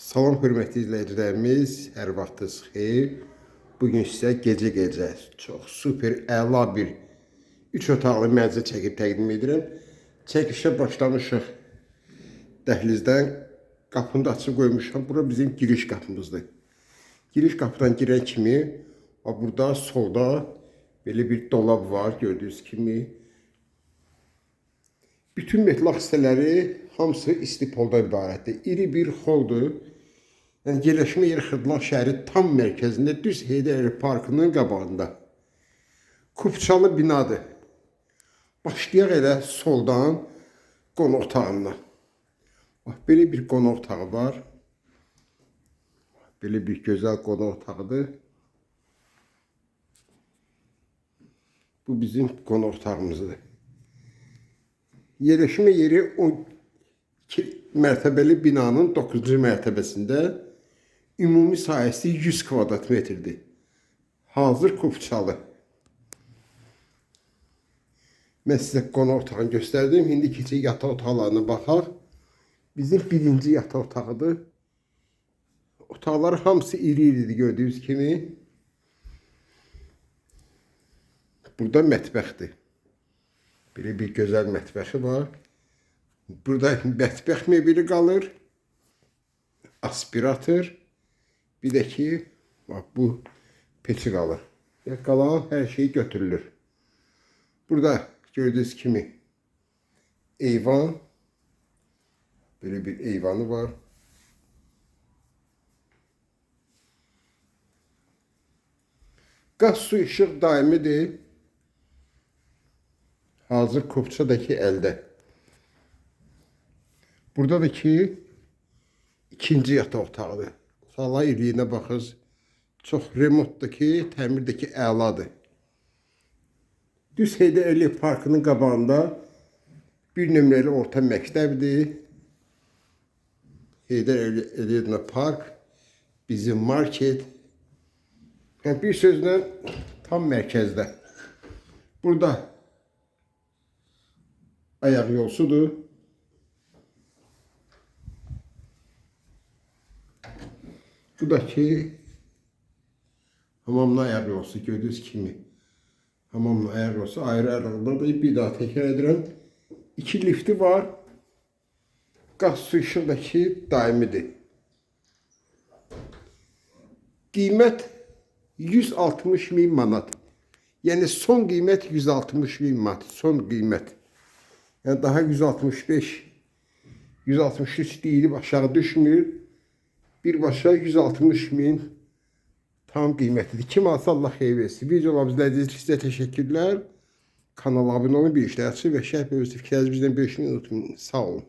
Salam hörmətli izləyicilərimiz, hər vaxtınız xeyir. Bu gün sizə gecə-gecə çox super əla bir 3 otaqlı mənzil çəkib təqdim edirəm. Çəkişə başlamışıq. Dəhlizdən qapını da açıb qoymuşam. Bura bizim giriş qapımızdır. Giriş qapıdan girən kimi burada solda belə bir dolab var gördüyünüz kimi. Bütün metlaq hissələri hamısı istipoldan ibarətdir. İri bir holdur. Yəni yerləşmə yeri Xırdalan şəhəri tam mərkəzində düz Heydər parkının qabağında. Kupçalı binadır. Başlayaq elə soldan qonaq otağından. Bax belə bir qonaq otağı var. Belə bir gözəl qonaq otağıdır. Bu bizim qonaq otağımızdır. Yerləşmə yeri 12 mərtəbəli binanın 9-cu mərtəbəsində ümumi sahəsi 100 kvadrat metrdir. Hazır kupçalı. Mən sizə qonaq otağını göstərdim. İndi keçək yataq otaqlarına baxaq. Bizim birinci yataq otağıdır. Otaqlar hamısı iri-iridir gördüyünüz kimi. Burada mətbəxdir. Belə bir gözəl mətbəxi var. Burada mətbəx mebeli qalır. Aspirator. Bir də ki, bax bu peçi qalır. Və qalan hər şey götürülür. Burada gördüyünüz kimi eyvan. Belə bir eyvanı var. Qaz su işıq daimidir. Hazır Kopçadakı əldə. Burada da ki ikinci yataq otağıdır. Sala iriyinə baxırız. Çox remontdakı, təmirdəki əladır. Düz Heydər Əliyev parkının qabağında bir nömrəli orta məktəbdir. Heydər Əli- Əliyev park, bizim market. Yəni bir sözlə tam mərkəzdə. Burada ayaq yolsudur. Bu da ki hamamla ayaq yolsu gördüyünüz kimi. Hamamla ayaq yolsu ayrı aralıqda bir daha təkrar edirəm. İki lifti var. Qaz su işıq da ki daimidir. Qiymət 160 min manat. Yəni son qiymət 160 min manat. Son qiymət. Yəni daha 165 163 deyilib aşağı düşmür. Birbaşa 160 min tam qiymətidir. Kim alsa Allah xeyir versin. Videolarımızı izlədiyiniz üçün sizə təşəkkürlər. Kanala abunə olun, bir açın və şərh öz fikirlərinizi bizdən bölüşmeyi unutmayın. Sağ olun.